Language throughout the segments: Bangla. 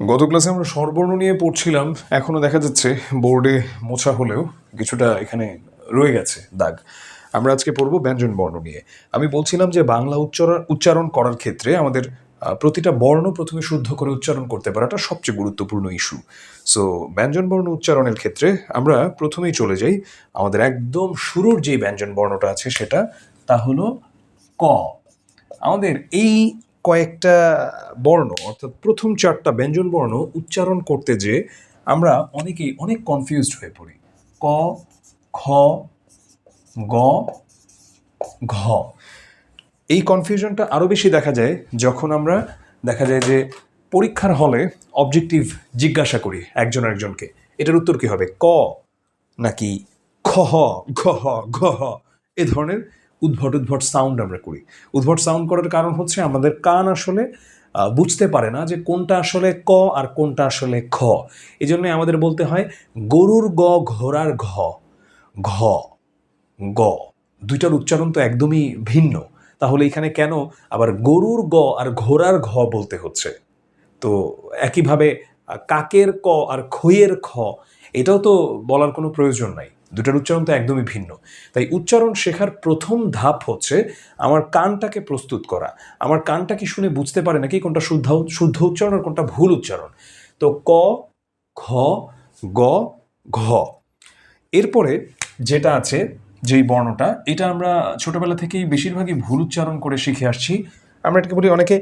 গত ক্লাসে আমরা স্বরবর্ণ নিয়ে পড়ছিলাম, এখনও দেখা যাচ্ছে বোর্ডে মোছা হলেও কিছুটা এখানে রয়ে গেছে দাগ। আমরা আজকে পড়ব ব্যঞ্জন বর্ণ নিয়ে। আমি বলছিলাম যে বাংলা উচ্চারণ উচ্চারণ করার ক্ষেত্রে আমাদের প্রতিটা বর্ণ প্রথমে শুদ্ধ করে উচ্চারণ করতে পারাটা সবচেয়ে গুরুত্বপূর্ণ ইস্যু সো ব্যঞ্জন বর্ণ উচ্চারণের ক্ষেত্রে আমরা প্রথমেই চলে যাই। আমাদের একদম শুরুর যে ব্যঞ্জন বর্ণটা আছে সেটা, তা হলো ক। আমাদের এই কয়েকটা বর্ণ, অর্থাৎ প্রথম চারটা ব্যঞ্জন বর্ণ উচ্চারণ করতে যে আমরা অনেকেই অনেক কনফিউজড হয়ে পড়ি। ক, খ, গ, ঘ। এই কনফিউশনটা আরও বেশি দেখা যায় যখন আমরা দেখা যায় যে পরীক্ষার হলে অবজেক্টিভ জিজ্ঞাসা করি একজন একজনকে এটার উত্তর কি হবে? ক নাকি খ ঘ ঘ এ ধরনের উদ্ভট উদ্ভট সাউন্ড আমরা করি। উদ্ভট সাউন্ড করার কারণ হচ্ছে আমাদের কান আসলে বুঝতে পারে না যে কোনটা আসলে ক আর কোনটা আসলে খ এই জন্য আমাদের বলতে হয় গরুর গ, ঘোড়ার ঘ। ঘ, গ। দুইটার উচ্চারণ তো একদমই ভিন্ন। তাহলে এখানে কেন আবার গরুর গ আর ঘোড়ার ঘ বলতে হচ্ছে? তো একইভাবে কাকের ক আর খইয়ের খ, এটাও তো বলার কোনো প্রয়োজন নাই। দুটার উচ্চারণ তো একদমই ভিন্ন। তাই উচ্চারণ শেখার প্রথম ধাপ হচ্ছে আমার কানটাকে প্রস্তুত করা। আমার কানটা কি শুনে বুঝতে পারে নাকি কোনটা শুদ্ধ শুদ্ধ উচ্চারণ আর কোনটা ভুল উচ্চারণ? তো ক খ গ, ঘ। এরপরে যেটা আছে, যেই বর্ণটা, এটা আমরা ছোটবেলা থেকেই বেশিরভাগই ভুল উচ্চারণ করে শিখে আসছি। আমরা এটাকে বলি অনেকে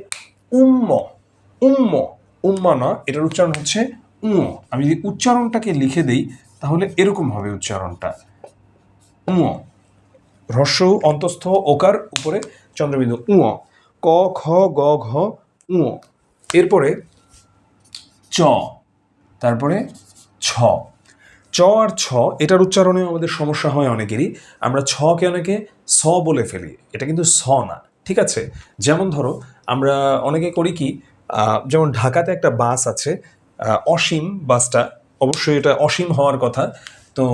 উম্ম উম্ম, উম্মা না, এটার উচ্চারণ হচ্ছে উঁ আমি যদি উচ্চারণটাকে লিখে দেই তাহলে এরকম হবে উচ্চারণটা। উঁ হ্রস্ব অন্তস্থ ওকার উপরে চন্দ্রবিন্দু। উঁ ক খ গ ঘ উঁ এরপরে চ। তারপরে ছ। চ আর ছ এটার উচ্চারণে আমাদের সমস্যা হয় অনেকেরই। আমরা ছকে অনেকে স বলে ফেলি। এটা কিন্তু স না ঠিক আছে? যেমন ধরো আমরা অনেকে করি কি যেমন ঢাকাতে একটা বাস আছে অসীম বাসটা অবশ্যই এটা অসীম হওয়ার কথা। তো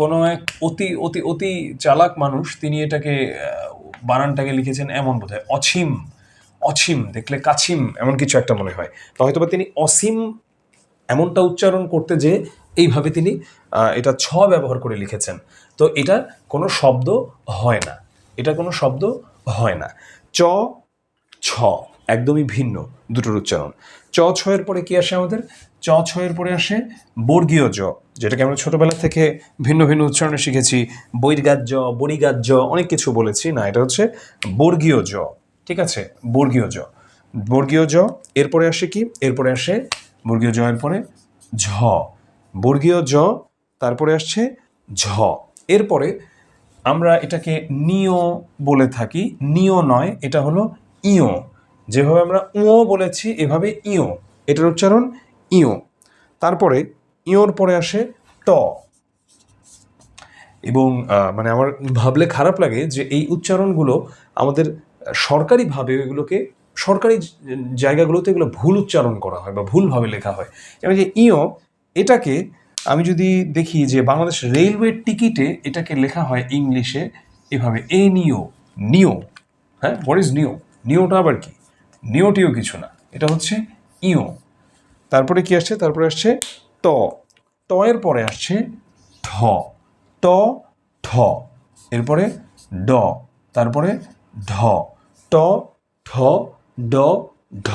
কোনো এক অতি অতি অতি চালাক মানুষ তিনি এটাকে বানানটাকে লিখেছেন এমন বোধ হয় অসীম অসীম, দেখলে কাছিম এমন কিছু একটা মনে হয়। তো হয়তোবা তিনি অসীম এমনটা উচ্চারণ করতে যে এইভাবে তিনি এটা ছ ব্যবহার করে লিখেছেন। তো এটা কোনো শব্দ হয় না। এটা কোনো শব্দ হয় না। চ, ছ, একদমই ভিন্ন দুটোর উচ্চারণ। চ, ছয়ের পরে কি আসে আমাদের? চ ছয়ের পরে আসে বর্গীয় জ, যেটাকে আমরা ছোটবেলা থেকে ভিন্ন ভিন্ন উচ্চারণে শিখেছি। বৈরগাজ জ বরিগাজ জ অনেক কিছু বলেছি। না, এটা হচ্ছে বর্গীয় জ, ঠিক আছে? বর্গীয় জ। বর্গীয় জ, এরপরে আসে কি? এরপরে আসে বর্গীয় জ পরে ঝ। বর্গীয় জ, তারপরে আসছে ঝ। এরপরে আমরা এটাকে নিয় বলে থাকি। নিয় নয়, এটা হলো ইয়। যেভাবে আমরা উঁ বলেছি, এভাবে ইয়। এটার উচ্চারণ ইয় তারপরে ইয়র পরে আসে ট। এবং মানে আমার ভাবলে খারাপ লাগে যে এই উচ্চারণগুলো আমাদের সরকারিভাবে এগুলোকে, সরকারি জায়গাগুলোতে এগুলো ভুল উচ্চারণ করা হয় বা ভুলভাবে লেখা হয়। যেমন যে ইয় এটাকে আমি যদি দেখি যে বাংলাদেশ রেলওয়ে টিকিটে এটাকে লেখা হয় ইংলিশে এভাবে, এ নিও নিও। হ্যাঁ হোয়াট ইজ নিও? নিওটা আবার কি? নিওটিও কিছু না। এটা হচ্ছে ইও। তারপরে কি আসছে? তারপরে আসছে ট ট এর পরে আসছে ঠ ট ঠ এরপরে ড। তারপরে ঢ ট ঠ ড ঢ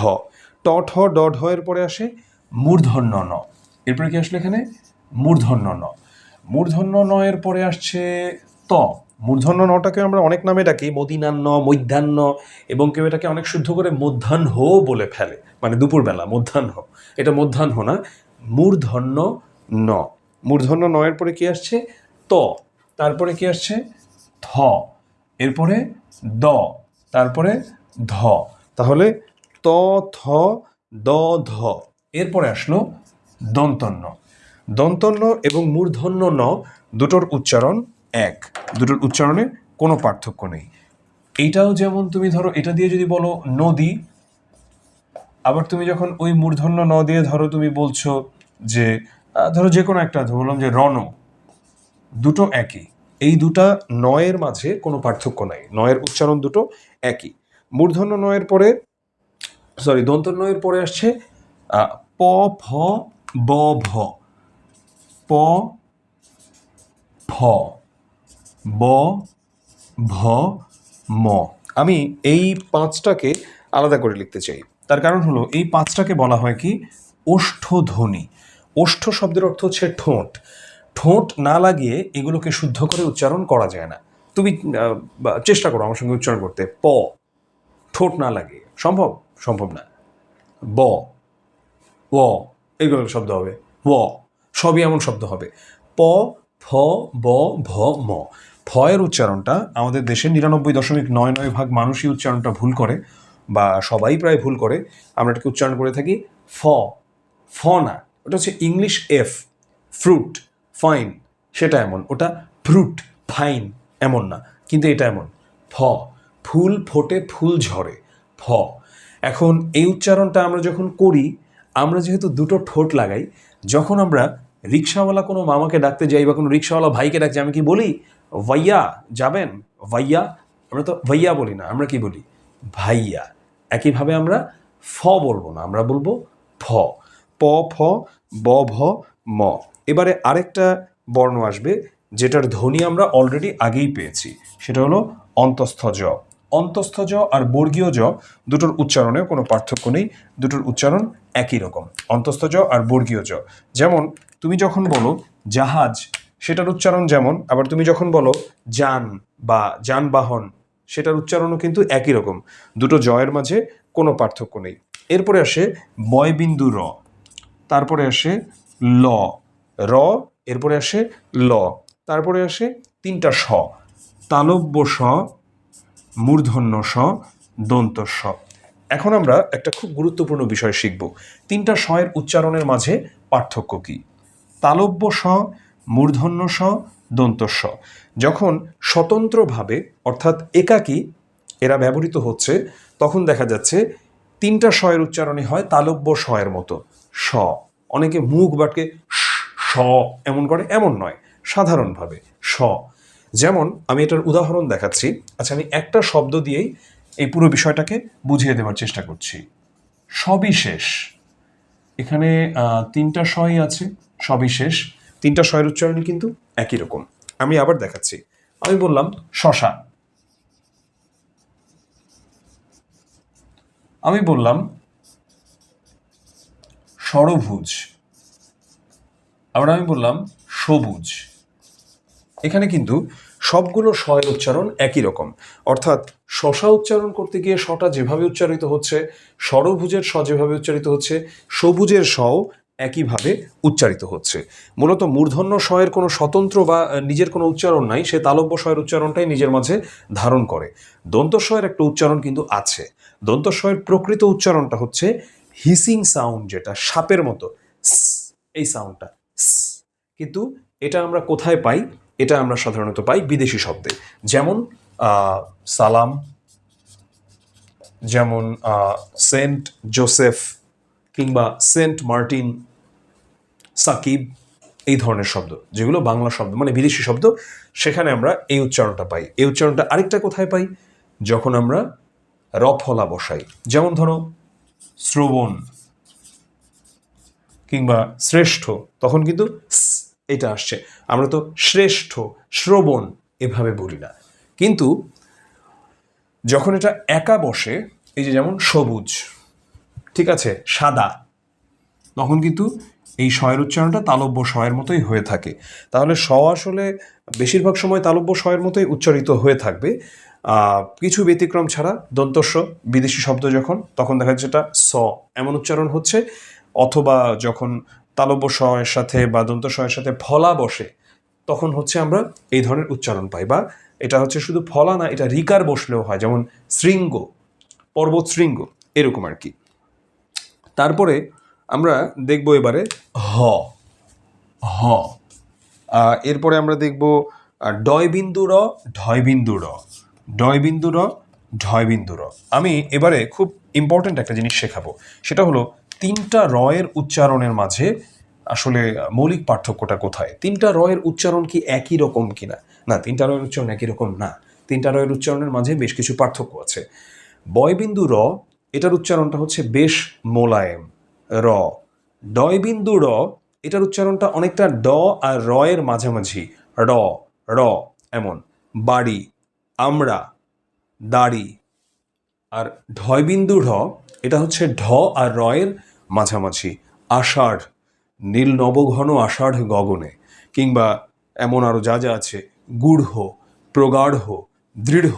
ট ঠ, ড, ঢ এর পরে আসে মূর্ধন্য ন। এরপরে কি আসলে এখানে? মূর্ধন্য ন। মূর্ধন্য ন এর পরে আসছে ত। মূর্ধন্য নটাকে আমরা অনেক নামে ডাকি, মদিনান্ন, মধ্যাহ্ন এবং কেউ এটাকে অনেক শুদ্ধ করে মধ্যাহ্ন বলে ফেলে মানে দুপুরবেলা, মধ্যাহ্ন। এটা মধ্যাহ্ন না, মূর্ধন্য ন। মূর্ধন্য নয়ের পরে কি আসছে? ত। তারপরে কি আসছে? থ এরপরে দ। তারপরে ধ। তাহলে ত, থ, দ, ধ। এরপরে আসলো দন্তন্য। দন্তন্য এবং মূর্ধন্য ন, দুটোর উচ্চারণ এক। দুটোর উচ্চারণে কোনো পার্থক্য নেই। এইটাও যেমন তুমি ধরো, এটা দিয়ে যদি বলো নদী, আবার তুমি যখন ওই মূর্ধন্য ন দিয়ে ধরো তুমি বলছো যে ধরো যে কোনো একটা বললাম যে রণ, দুটো একই। এই দুটা নয়ের মাঝে কোনো পার্থক্য নাই। নয়ের উচ্চারণ দুটো একই। মূর্ধন্য নয়ের পরে সরি দন্ত নয়ের পরে আসছে প, ফ, ব, ভ। প, ফ। ব, ভ, ম। আমি এই পাঁচটাকে আলাদা করে লিখতে চাই। তার কারণ হলো, এই পাঁচটাকে বলা হয় কি? ওষ্ঠধ্বনি। ওষ্ঠ শব্দের অর্থ হচ্ছে ঠোঁট। ঠোঁট না লাগিয়ে এগুলোকে শুদ্ধ করে উচ্চারণ করা যায় না। তুমি চেষ্টা করো আমার সঙ্গে উচ্চারণ করতে। প। ঠোঁট না লাগিয়ে। সম্ভব? সম্ভব না। ব। ও। এইগুলো শব্দ হবে। ও। সবই এমন শব্দ হবে। প, ফ, ব, ভ, ম। ফয়ের উচ্চারণটা, আমাদের দেশের নিরানব্বই দশমিক নয় নয় ভাগ মানুষই উচ্চারণটা ভুল করে বা সবাই প্রায় ভুল করে। আমরা এটাকে উচ্চারণ করে থাকি ফ ফ না, ওটা হচ্ছে ইংলিশ এফ, ফ্রুট, ফাইন, সেটা এমন। ওটা ফ্রুট, ফাইন, এমন না, কিন্তু এটা এমন। ফ, ফুল ফোটে, ফুল ঝরে, ফ। এখন এই উচ্চারণটা আমরা যখন করি, আমরা যেহেতু দুটো ঠোঁট লাগাই, যখন আমরা রিক্সাওয়ালা কোনো মামাকে ডাকতে যাই বা কোনো রিক্সাওয়ালা ভাইকে ডাকছি আমি কি বলি? ভাইয়া, যাবেন? ভাইয়া, আমরা তো ভাইয়া বলি না, আমরা কি বলি? ভাইয়া। একইভাবে আমরা ফ বলব না, আমরা বলব ফ। প, ফ, ব, ভ, ম। এবারে আরেকটা বর্ণ আসবে, যেটার ধ্বনি আমরা অলরেডি আগেই পেয়েছি। সেটা হলো অন্তস্থ জ। অন্তস্থ জ আর বর্গীয় জ, দুটোর উচ্চারণেও কোনো পার্থক্য নেই, দুটোর উচ্চারণ একই রকম। অন্তস্থ জ আর বর্গীয় জ। যেমন, তুমি যখন বলো, জাহাজ সেটার উচ্চারণ যেমন, আবার তুমি যখন বলো যান বা যানবাহন, সেটার উচ্চারণও কিন্তু একই রকম। দুটো জয়ের মাঝে কোনো পার্থক্য নেই। এরপরে আসে বয়বিন্দু র, তারপরে আসে ল, র, এরপরে আসে ল, তারপরে আসে তিনটা স তালব্য স, মূর্ধন্য স, দন্ত স। এখন আমরা একটা খুব গুরুত্বপূর্ণ বিষয় শিখব। তিনটা স এর উচ্চারণের মাঝে পার্থক্য কি? তালব্য স মূর্ধন্য স দন্ত স যখন স্বতন্ত্রভাবে, অর্থাৎ একাকী, এরা ব্যবহৃত হচ্ছে, তখন দেখা যাচ্ছে তিনটা স এর উচ্চারণে হয় তালব্য স এর মতো। স। অনেকে মুখ বাটকে স এমন করে, এমন নয়, সাধারণভাবে স। যেমন আমি এটার উদাহরণ দেখাচ্ছি। আচ্ছা আমি একটা শব্দ দিয়েই এই পুরো বিষয়টাকে বুঝিয়ে দেওয়ার চেষ্টা করছি। সবিশেষ। এখানে তিনটা স্বই আছে, সবিশেষ। তিনটা শয়ের উচ্চারণ কিন্তু একই রকম। আমি আবার দেখাচ্ছি। আমি বললাম শশা। আমি বললাম ষড়ভুজ আবার আমি বললাম সবুজ। এখানে কিন্তু সবগুলো শয়ের উচ্চারণ একই রকম। অর্থাৎ শশা উচ্চারণ করতে গিয়ে শটা যেভাবে উচ্চারিত হচ্ছে ষড়ভুজের স যেভাবে উচ্চারিত হচ্ছে, সবুজের শও একইভাবে উচ্চারিত হচ্ছে। মূলত মূর্ধন্য শয়ের কোনো স্বতন্ত্র বা নিজের কোনো উচ্চারণ নাই, সে তালব্য স্বয়ের উচ্চারণটাই নিজের মাঝে ধারণ করে। দন্ত শয়ের একটা উচ্চারণ কিন্তু আছে। দন্ত শয়ের প্রকৃত উচ্চারণটা হচ্ছে হিসিং সাউন্ড যেটা, সাপের মতো এই সাউন্ডটা কিন্তু এটা আমরা কোথায় পাই? এটা আমরা সাধারণত পাই বিদেশি শব্দে। যেমন সালাম, যেমন সেন্ট জোসেফ কিংবা সেন্ট মার্টিন সাকিব, এই ধরনের শব্দ, যেগুলো বাংলা শব্দ মানে বিদেশি শব্দ, সেখানে আমরা এই উচ্চারণটা পাই। এই উচ্চারণটা আরেকটা কোথায় পাই? যখন আমরা রফলা বসাই। যেমন ধরো, শ্রবণ কিংবা শ্রেষ্ঠ, তখন কিন্তু এটা আসছে। আমরা তো শ্রেষ্ঠ, শ্রবণ এভাবে বলি না। কিন্তু যখন এটা একা বসে, এই যে যেমন সবুজ ঠিক আছে, সাদা। তখন কিন্তু এই শয়ের উচ্চারণটা তালব্য শয়ের মতোই হয়ে থাকে। তাহলে স আসলে বেশিরভাগ সময় তালব্য শয়ের মতোই উচ্চারিত হয়ে থাকবে। কিছু ব্যতিক্রম ছাড়া দন্তস্ব, বিদেশি শব্দ যখন, তখন দেখা যাচ্ছে এটা স এমন উচ্চারণ হচ্ছে, অথবা যখন তালব্য শয়ের সাথে বা দন্ত শয়ের সাথে ফলা বসে, তখন হচ্ছে আমরা এই ধরনের উচ্চারণ পাই। বা এটা হচ্ছে শুধু ফলা না, এটা রিকার বসলেও হয়, যেমন শৃঙ্গ, পর্বত শৃঙ্গ, এরকম আর কি। তারপরে আমরা দেখব এবারে হ হ। এরপরে আমরা দেখব ডয় বিন্দু র ঢয় বিন্দু র। ডয় বিন্দু র ঢয় বিন্দু র। আমি এবারে খুব ইম্পর্ট্যান্ট একটা জিনিস শেখাবো। সেটা হলো তিনটা রয়ের উচ্চারণের মাঝে আসলে মৌলিক পার্থক্যটা কোথায়? তিনটা রয়ের উচ্চারণ কি একই রকম কিনা? না, তিনটা রয়ের উচ্চারণ একই রকম না। তিনটা রয়ের উচ্চারণের মাঝে বেশ কিছু পার্থক্য আছে। বয়বিন্দু র এটার উচ্চারণটা হচ্ছে বেশ মোলায়েম, র। ডয় বিন্দু র, এটার উচ্চারণটা অনেকটা ড আর র এর মাঝামাঝি, র র, এমন। বাড়ি, আমরা, দাড়ি। আর ঢয় বিন্দু ঢ, এটা হচ্ছে ঢ আর র এর মাঝামাঝি, আষাঢ়, নীল নবঘন আষাঢ় গগনে। কিংবা এমন আরও যা যা আছে, গূঢ়, প্রগাঢ়, দৃঢ়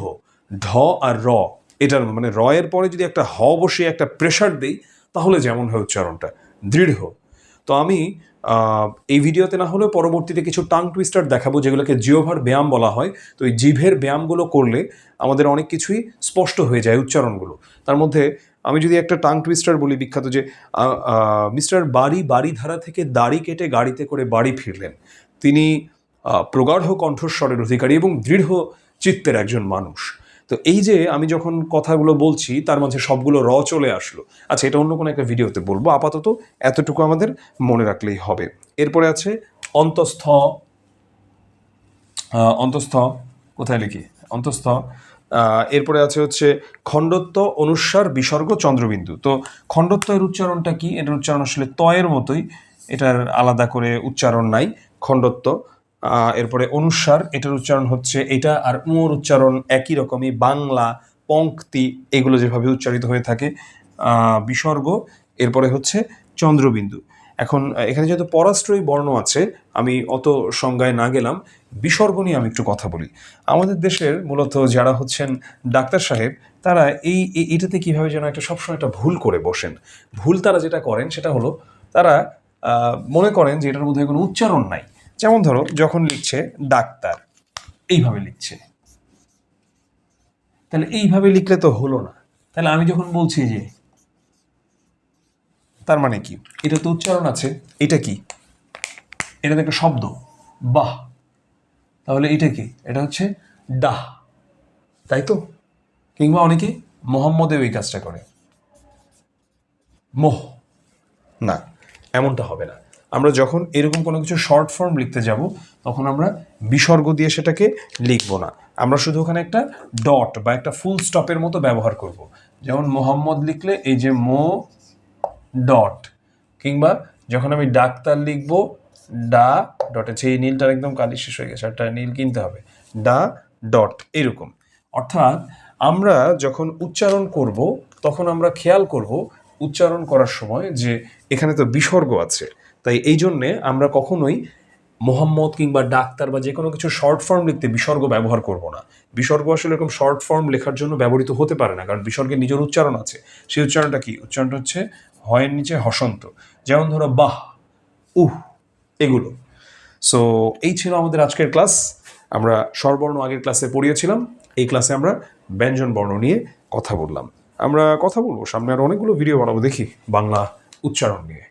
ঢ আর র। এটার মানে রয়ের পরে যদি একটা হ বসে একটা প্রেশার দেই, তাহলে যেমন হয় উচ্চারণটা, দৃঢ়। তো আমি এই ভিডিওতে না হলেও পরবর্তীতে কিছু টাং টুইস্টার দেখাবো যেগুলোকে জিওভার ব্যায়াম বলা হয়। তো এই জিভের ব্যায়ামগুলো করলে আমাদের অনেক কিছুই স্পষ্ট হয়ে যায় উচ্চারণগুলো। তার মধ্যে আমি যদি একটা টাং টুইস্টার বলি, বিখ্যাত যে মিস্টার বাড়ি বাড়ি ধারা থেকে দাড়ি কেটে গাড়িতে করে বাড়ি ফিরলেন। তিনি প্রগাঢ় কণ্ঠস্বরের অধিকারী এবং দৃঢ় চিত্তের একজন মানুষ। তো এই যে আমি যখন কথাগুলো বলছি, তার মাঝে সবগুলো র চলে আসলো। আচ্ছা এটা অন্য কোনো একটা ভিডিওতে বলব। আপাতত এতটুকু আমাদের মনে রাখলেই হবে। এরপরে আছে অন্তঃস্থ অন্তঃস্থ, কোথায় লিখি? অন্তঃস্থ এরপরে আছে হচ্ছে খণ্ডত্ব অনুস্বার বিসর্গ, চন্দ্রবিন্দু। তো খণ্ডত্ব এর উচ্চারণটা কি? এটার উচ্চারণ আসলে তয়ের মতোই। এটার আলাদা করে উচ্চারণ নাই। খণ্ডত্ব এরপরে অনুস্বার এটার উচ্চারণ হচ্ছে এটা আর উঁর উচ্চারণ একই রকমই, বাংলা পঙ্ক্তি এগুলো যেভাবে উচ্চারিত হয়ে থাকে বিসর্গ, এরপরে হচ্ছে চন্দ্রবিন্দু। এখন এখানে যেহেতু পরাশ্রয়ী বর্ণ আছে, আমি অত সংজ্ঞায় না গেলাম, বিসর্গ নিয়ে আমি একটু কথা বলি। আমাদের দেশের মূলত যারা হচ্ছেন ডাক্তার সাহেব, তারা এই- এটাতে কীভাবে যেন একটা সবসময় একটা ভুল করে বসেন। ভুল তারা যেটা করেন, সেটা হলো তারা মনে করেন যে এটার মধ্যে কোনো উচ্চারণ নাই। যেমন ধরো, যখন লিখছে ডাক্তার, এইভাবে লিখছে। তাহলে এইভাবে লিখলে তো হলো না। তাহলে আমি যখন বলছি যে, তার মানে কি? এটা তো উচ্চারণ আছে, এটা কি? এটা তো একটা শব্দ। বাহ! তাহলে এটা কি? এটা হচ্ছে ডাহ। তাই তো? কিংবা অনেকে মোহাম্মদেও এই কাজটা করে। মোহ। না, এমনটা হবে না। আমরা যখন এরকম কোনো কিছু শর্ট ফর্ম লিখতে যাব, তখন আমরা বিসর্গ দিয়ে সেটাকে লিখব না। আমরা শুধু ওখানে একটা ডট বা একটা ফুল স্টপের মতো ব্যবহার করব। যেমন মোহাম্মদ লিখলে এই যে মো ডট কিংবা যখন আমি ডাক্তার লিখব, ডা ডট আছে এই নীলটার একদম কালি শেষ হয়ে গেছে একটা নীল কিনতে হবে। ডা ডট এরকম। অর্থাৎ আমরা যখন উচ্চারণ করব, তখন আমরা খেয়াল করব উচ্চারণ করার সময় যে এখানে তো বিসর্গ আছে। তাই এই জন্যে আমরা কখনোই মোহাম্মদ কিংবা ডাক্তার বা যে কোনো কিছু শর্ট ফর্ম লিখতে বিসর্গ ব্যবহার করব না। বিসর্গ আসলে এরকম শর্ট ফর্ম লেখার জন্য ব্যবহৃত হতে পারে না, কারণ বিসর্গের নিজের উচ্চারণ আছে। সেই উচ্চারণটা কি? উচ্চারণটা হচ্ছে হয়ের নিচে হসন্ত। যেমন ধরো, বাহ, উহ, এগুলো। সো এই ছিল আমাদের আজকের ক্লাস। আমরা স্বরবর্ণ আগের ক্লাসে পড়িয়েছিলাম। এই ক্লাসে আমরা ব্যঞ্জন বর্ণ নিয়ে কথা বললাম। আমরা কথা বলব। সামনে আর অনেকগুলো ভিডিও বানাবো। দেখি বাংলা উচ্চারণ নিয়ে।